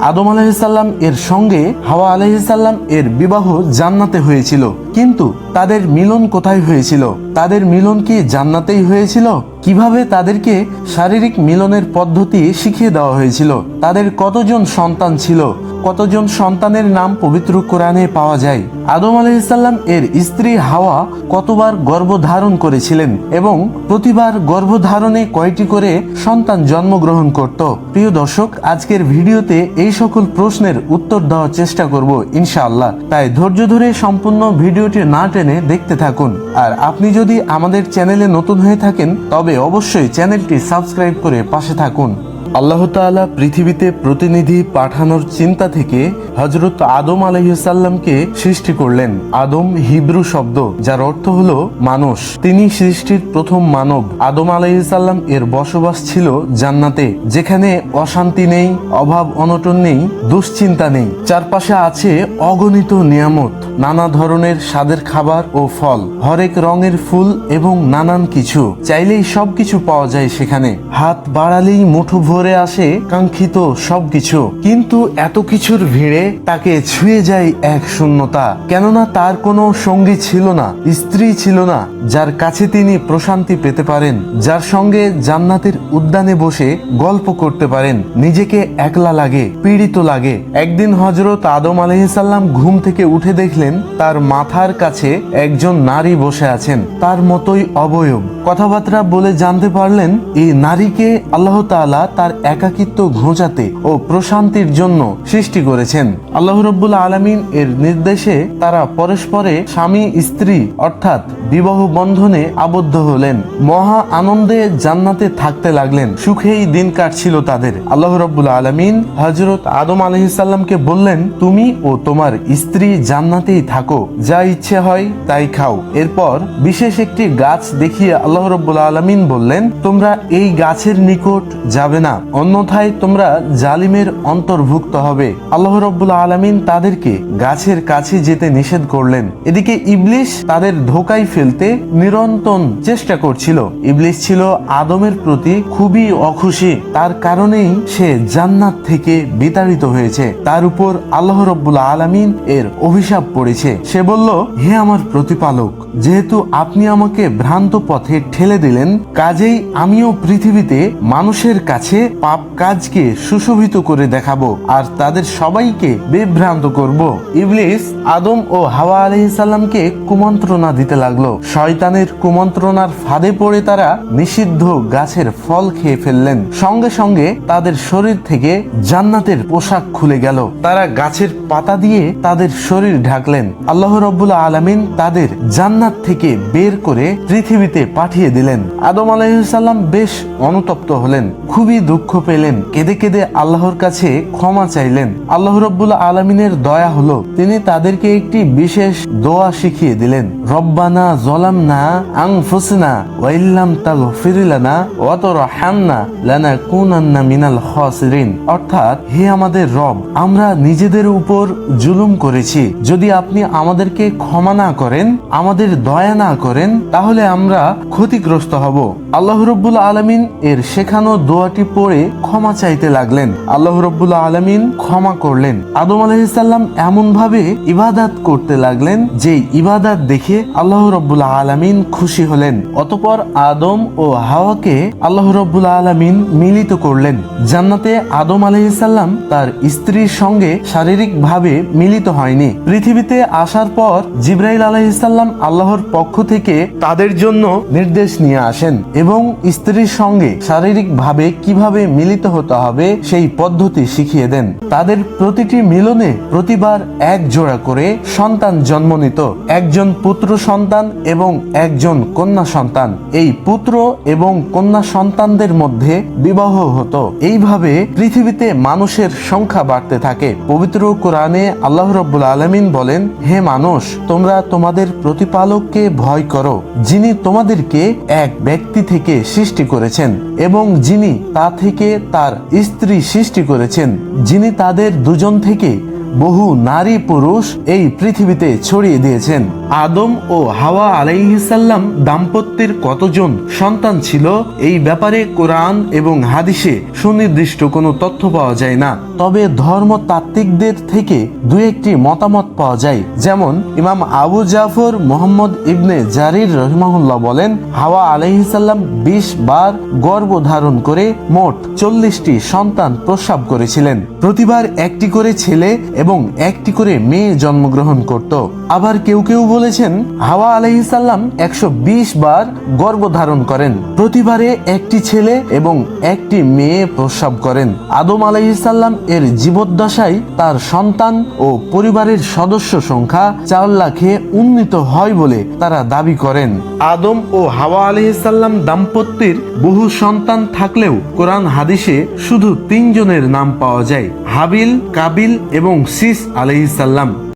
আদম আলাইসাল্লাম এর সঙ্গে হাওয়া আলাইসাল্লাম এর বিবাহ জান্নাতে হয়েছিল। কিন্তু তাদের মিলন কোথায় হয়েছিল? তাদের মিলন কি জান্নাতেই হয়েছিল? কীভাবে তাদেরকে শারীরিক মিলনের পদ্ধতি শিখিয়ে দেওয়া হয়েছিল? তাদের কতজন সন্তান ছিল? কতজন সন্তানের নাম পবিত্র কোরআনে পাওয়া যায়? আদম আলাইসাল্লাম এর স্ত্রী হাওয়া কতবার গর্ভধারণ করেছিলেন এবং প্রতিবার গর্ভধারণে কয়টি করে সন্তান জন্মগ্রহণ করত? প্রিয় দর্শক, আজকের ভিডিওতে এই সকল প্রশ্নের উত্তর দেওয়ার চেষ্টা করব ইনশাআল্লাহ। তাই ধৈর্য ধরে সম্পূর্ণ ভিডিওটি না টেনে দেখতে থাকুন। আর আপনি যদি আমাদের চ্যানেলে নতুন হয়ে থাকেন, তবে অবশ্যই চ্যানেলটি সাবস্ক্রাইব করে পাশে থাকুন। আল্লাহ তাআলা পৃথিবীতে প্রতিনিধি পাঠানোর চিন্তা থেকে হজরত আদম আলহিসাল্লামকে সৃষ্টি করলেন। আদম হিব্রু শব্দ, যার অর্থ হলো মানুষ। তিনি সৃষ্টির প্রথম মানব। আদম আলহিসাল্লাম এর বসবাস ছিল জান্নাতে, যেখানে অশান্তি নেই, অভাব অনটন নেই, দুশ্চিন্তা নেই। চারপাশে আছে অগণিত নিয়ামত, নানা ধরনের স্বাদের খাবার ও ফল, হরেক রঙের ফুল এবং নানান কিছু। চাইলেই সবকিছু পাওয়া যায় সেখানে। হাত বাড়ালেই মুঠো আসে কাঙ্ক্ষিত সবকিছু। কিন্তু এত কিছুর ভিড়ে তাকে ছুঁয়ে যায় এক শূন্যতা। কেননা তার কোনো সঙ্গী ছিল না, স্ত্রী ছিল না, যার কাছে তিনি প্রশান্তি পেতে পারেন, যার সঙ্গে জান্নাতের উদ্যানে বসে গল্প করতে পারেন, নিজেকে একলা লাগে, পীড়িত লাগে। একদিন হজরত আদম আলহিসাল্লাম ঘুম থেকে উঠে দেখলেন, তার মাথার কাছে একজন নারী বসে আছেন, তার মতোই অবয়ব। কথাবার্তা বলে জানতে পারলেন, এই নারীকে আল্লাহ তার একাকিত্ব ঘোচাতে ও প্রশান্তির জন্য সৃষ্টি করেছেন। আল্লাহ রব্বুল আলমিন এর নির্দেশে তারা পরস্পরে স্বামী, স্ত্রী অর্থাৎ বিবাহ বন্ধনে আবদ্ধ হলেন। মহা আনন্দে জান্নাতে থাকতে লাগলেন। সুখেই দিন কাটছিল তাদের। আল্লাহ রব্বুল আলমিন হজরত আদম আলহিসাল্লামকে বললেন, তুমি ও তোমার স্ত্রী জান্নাতেই থাকো। যা ইচ্ছে হয় তাই খাও। এরপর বিশেষ একটি গাছ দেখিয়ে আল্লাহ রব্বুল আলমিন বললেন, তোমরা এই গাছের নিকট যাবে না। অন্যথায় তোমরা জালিমের অন্তর্ভুক্ত হবে। আল্লাহ রব্বুল আলমিন তাদেরকে গাছের কাছে যেতে নিষেধ করলেন। এদিকে ইবলিশ তাদের ধোকায় ফেলতে নিরন্তর চেষ্টা করছিল। ইবলিশ ছিল আদমের প্রতি খুবই অখুশি। তার কারণেই সে জান্নাত থেকে বিতাড়িত হয়েছে। তার উপর আল্লাহ রব্বুল আলমিন এর অভিশাপ পড়েছে। সে বলল, হে আমার প্রতিপালক, যেহেতু আপনি আমাকে ভ্রান্ত পথে ঠেলে দিলেন, কাজেই আমিও পৃথিবীতে মানুষের কাছে পাপ কাজকে সুশোভিত করে দেখাবো আর তাদের সবাইকে বিভ্রান্ত করব। ইবলিস আদম ও হাওয়া আলহিসাল্লামকে কুমন্ত্রণা দিতে লাগল। শয়তানের কুমন্ত্রণার ফাঁদে পড়ে তারা নিষিদ্ধ গাছের ফল খেয়ে ফেললেন। সঙ্গে সঙ্গে তাদের শরীর থেকে জান্নাতের পোশাক খুলে গেল। তারা গাছের পাতা দিয়ে তাদের শরীর ঢাকলেন। আল্লাহ রব্বুল আলমিন তাদের জান্নাত থেকে বের করে পৃথিবীতে পাঠিয়ে দিলেন। আদম আলাইসাল্লাম বেশ অনুতপ্ত হলেন। খুবই দুঃখ পেলেন, কেঁদে কেঁদে আল্লাহর কাছে ক্ষমা চাইলেন। আল্লাহ রব্বুল আলমিনের দয়া হলো, তিনি তাদেরকে একটি বিশেষ দোয়া শিখিয়ে দিলেন। রব্বানা জলাম না আং ফুসনা ওয়াইল্লাম তাগ ফিরিলানা অতর হান্না লানা কুনান্না মিনাল খসরিন। অর্থাৎ, হে আমাদের রব, আমরা নিজেদের উপর জুলুম করেছি। যদি আপনি আমাদেরকে ক্ষমা না করেন, আমাদের দয়া না করেন, তাহলে আমরা ক্ষতিগ্রস্ত হব। আল্লাহ রব্বুল আলমিন এর শেখানো দোয়াটি পড়ে ক্ষমা চাইতে লাগলেন। আল্লাহ রব্বুল আলমিন ক্ষমা করলেন। আদম আলহিসাল্লাম এমন ভাবে ইবাদাত করতে লাগলেন যে ইবাদাত দেখে আল্লাহ রব্বুল আলমিন খুশি হলেন। অতপর আদম ও হাওয়াকে আল্লাহ রব্বুল আলমিন মিলিত করলেন। জান্নাতে আদম আলহিসাল্লাম তার স্ত্রীর সঙ্গে শারীরিক ভাবে মিলিত হয়নি। পৃথিবীতে আসার পর জিব্রাইল আলহিসাল্লাম আল্লাহর পক্ষ থেকে তাদের জন্য নির্দেশ নিয়ে আসেন এবং স্ত্রীর সঙ্গে শারীরিক ভাবে কীভাবে মিলিত হতে হবে সেই পদ্ধতি শিখিয়ে দেন। তাদের প্রতিটি মিলনে প্রতিবার এক জোড়া করে সন্তান জন্ম নিত। একজন পুত্র সন্তান এবং একজন কন্যা সন্তান। এই পুত্র এবং কন্যা সন্তানদের মধ্যে বিবাহ হতো। এইভাবে পৃথিবীতে মানুষের সংখ্যা বাড়তে থাকে। পবিত্র কোরআনে আল্লাহ রব্বুল আলমিন বলেন, হে মানুষ, তোমরা তোমাদের প্রতিপালককে ভয় করো, যিনি তোমাদেরকে এক ব্যক্তি থেকে সৃষ্টি করেছেন এবং যিনি তা থেকে তার স্ত্রী সৃষ্টি করেছেন যিনি তাদের দুজন থেকে বহু নারী পুরুষ এই পৃথিবীতে ছড়িয়ে দিয়েছেন। আদম ও হাওয়া আলাইহিসাল্লাম দাম্পত্যের কতজন সন্তান ছিল, এই ব্যাপারে কোরআন এবং হাদিসে সুনির্দিষ্ট কোনো তথ্য পাওয়া যায় না। তবে ধর্মতাত্ত্বিকদের থেকে দু একটি মতামত পাওয়া যায়। যেমন, ইমাম আবু জাফর মোহাম্মদ ইবনে জারির রহমাহুল্লাহ বলেন, হাওয়া আলাইহিসাল্লাম বিশ বার গর্ভ ধারণ করে মোট চল্লিশটি সন্তান প্রস্রাব করেছিলেন। প্রতিবার একটি করে ছেলে এবং একটি করে মেয়ে জন্মগ্রহণ করত। আবার কেউ কেউ বলেছেন, হাওয়া আলাইহিসাল্লাম একশো বার গর্ভ ধারণ করেন। প্রতিবারে একটি ছেলে এবং একটি মেয়ে প্রস্রাব করেন। আদম আলাইহিসাল্লাম এর জীবদ্দশায় তার সন্তান ও পরিবারের সদস্য সংখ্যা চার লাখে উন্নীত হয় বলে তারা দাবি করেন। আদম ও হাওয়া আলাইহিসাল্লাম দাম্পত্যের বহু সন্তান থাকলেও কোরআন হাদিসে শুধু তিনজনের নাম পাওয়া যায়। হাবিল, কাবিল এবং সিস আলাইহিসাল্লাম